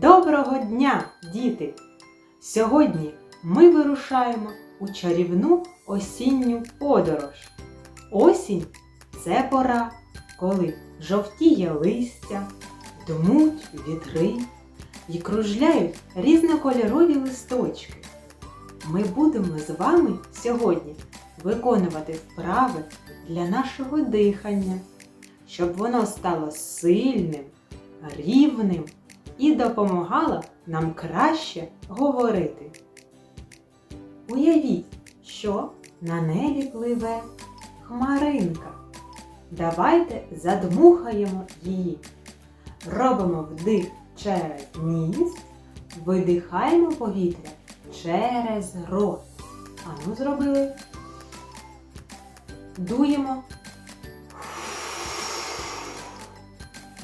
Доброго дня, діти! Сьогодні ми вирушаємо у чарівну осінню подорож. Осінь це пора, коли жовтіє листя, дмуть вітри і кружляють різнокольорові листочки. Ми будемо з вами сьогодні виконувати вправи для нашого дихання, щоб воно стало сильним, рівним і допомагало нам краще говорити. Уявіть, що на небі пливе хмаринка. Давайте задмухаємо її. Робимо вдих через ніс, видихаємо повітря через рот. Ану зробили. Дуємо.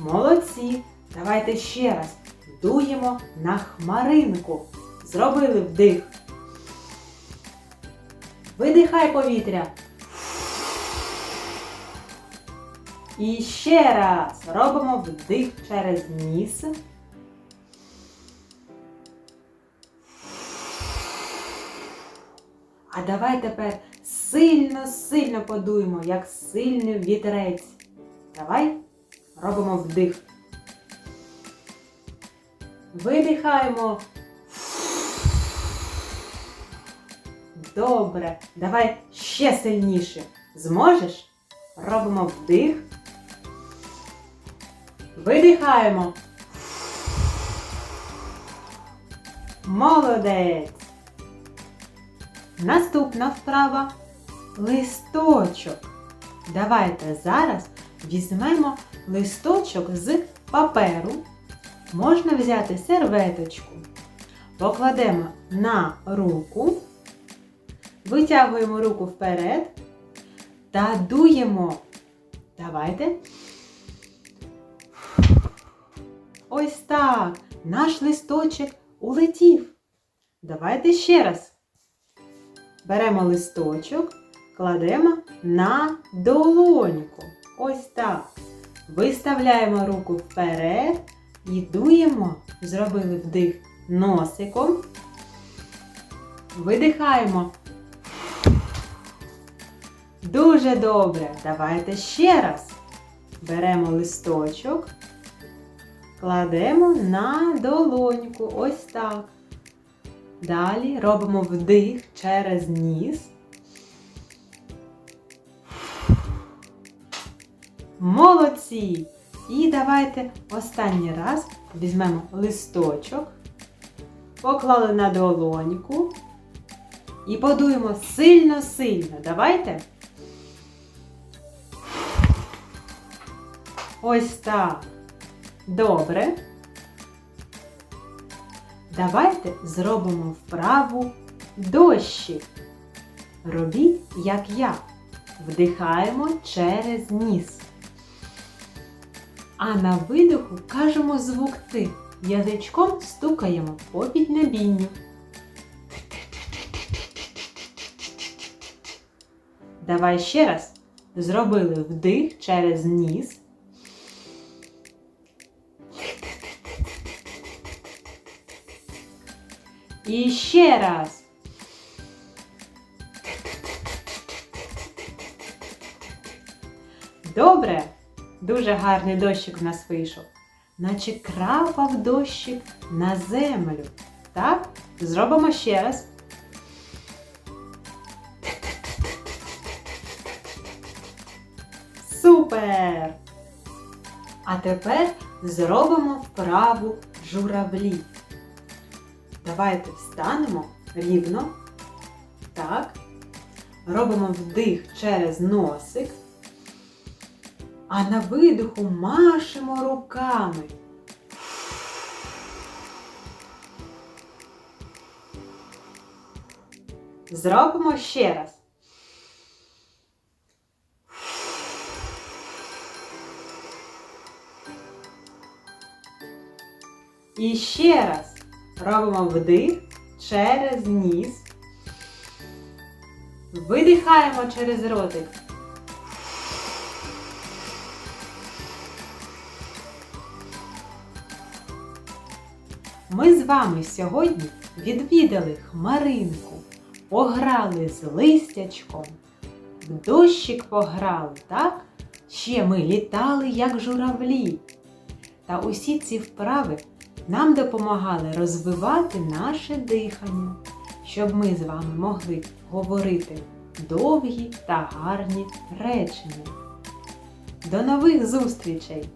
Молодці. Давайте ще раз дуємо на хмаринку. Зробили вдих. Видихай повітря. І ще раз робимо вдих через ніс. А давай тепер сильно-сильно подуємо, як сильний вітрець. Давай робимо вдих. Видихаємо. Добре. Давай ще сильніше. Зможеш? Робимо вдих. Видихаємо. Молодець. Наступна вправа листочок. Давайте зараз візьмемо листочок з паперу. Можна взяти серветочку, покладемо на руку, витягуємо руку вперед та дуємо. Давайте. Ось так. Наш листочок улетів. Давайте ще раз. Беремо листочок, кладемо на долоньку. Ось так. Виставляємо руку вперед і. Зробили вдих носиком. Видихаємо. Дуже добре. Давайте ще раз. Беремо листочок, кладемо на долоньку. Ось так. Далі робимо вдих через ніс. Молодці! І давайте останній раз візьмемо листочок, поклали на долоньку і подуємо сильно-сильно. Давайте. Ось так. Добре. Давайте зробимо вправу дощик. Робіть, як я. Вдихаємо через ніс. А на видиху кажемо звук Т. Язичком стукаємо по піднебінню. Давай ще раз. Зробили вдих через ніс. І ще раз. Добре. Дуже гарний дощик в нас вийшов. Наче крапав дощик на землю. Так? Зробимо ще раз. Супер! А тепер зробимо вправу журавлі. Давайте встанемо рівно. Так. Робимо вдих через носик. А на видиху машемо руками. Зробимо ще раз. І ще раз робимо вдих через ніс. Видихаємо через ротик. Ми з вами сьогодні відвідали хмаринку, пограли з листячком, в дощик пограли, так? Ще ми літали, як журавлі. Та усі ці вправи нам допомагали розвивати наше дихання, щоб ми з вами могли говорити довгі та гарні речення. До нових зустрічей!